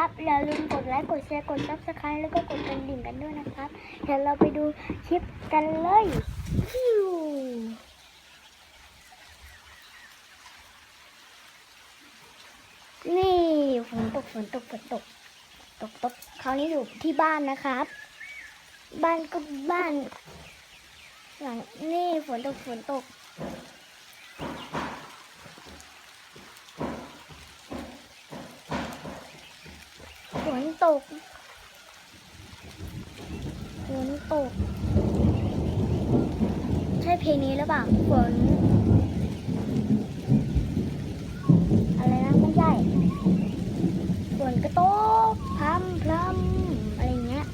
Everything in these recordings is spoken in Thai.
นะครับอย่าลืมกดไลค์กดแชร์กดซับสไครต์แล้วก็กดกระดิ่งกันด้วยนะครับ เดี๋ยวเราไปดูคลิปกันเลยนี่ฝนตกฝนตกฝนตกตกตกคราวนี้อยู่ที่บ้านนะครับ บ้านก็บ้าน หลังนี่ฝนตกฝนตก นตกฝนตก ใช่เพลงนี้หรือเปล่าฝนอะไรนะไม่ใช่ฝนก็ตกพรำพรำอะไรเงี้ย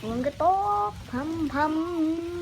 ฝนก็ตกพรำพรำ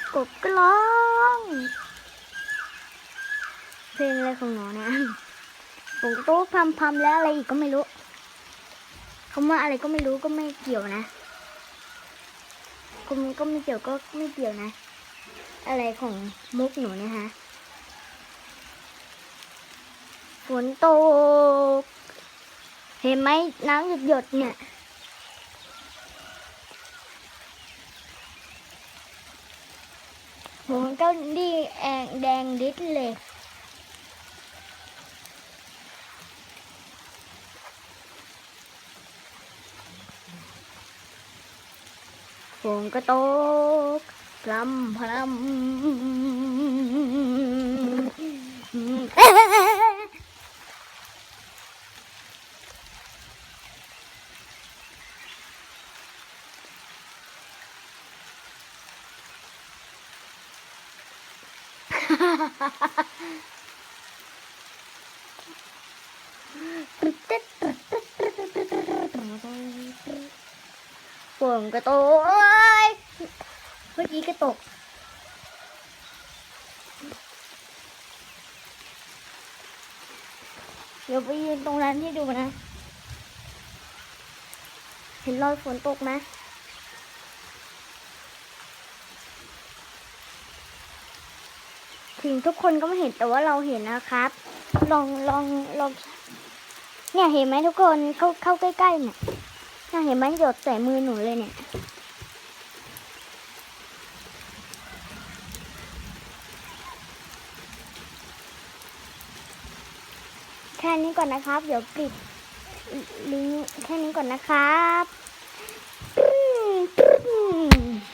กบกร้อง เพลงอะไรของหนูนี่ยผมก็พำพำแล้วอะไรอีกก็ไม่รู้คำว่าอะไรก็ไม่รู้ก็ไม่เกี่ยวนะก็มันก็ไม่เกี่ยวก็ไม่เกี่ยวนะ อะไรของมุกหนูเนี่ยฮะฝนตก เห็นไหมน้ำหยดหยดๆเนี่ย หันก็ดีแองแดงดิดเลยผมก็ตกพลัมพลัม ฝนก็ตกเอ้ยเมื่อกี้ก็ตกเดี๋ยวไปยืนตรงนั้นให้ดูนะ เห็นรอยฝนตกไหม ถึงทุกคนก็ไม่เห็นแต่ว่าเราเห็นนะครับ ลองลองลองเนี่ยเห็นไหมทุกคนเข้าเข้าใกล้ๆเนี่ยน่าเห็นไหมหยดใส่มือหนูเลยเนี่ยแค่นี้ก่อนนะครับ เดี๋ยวปิดลิงก์แค่นี้ก่อนนะครับ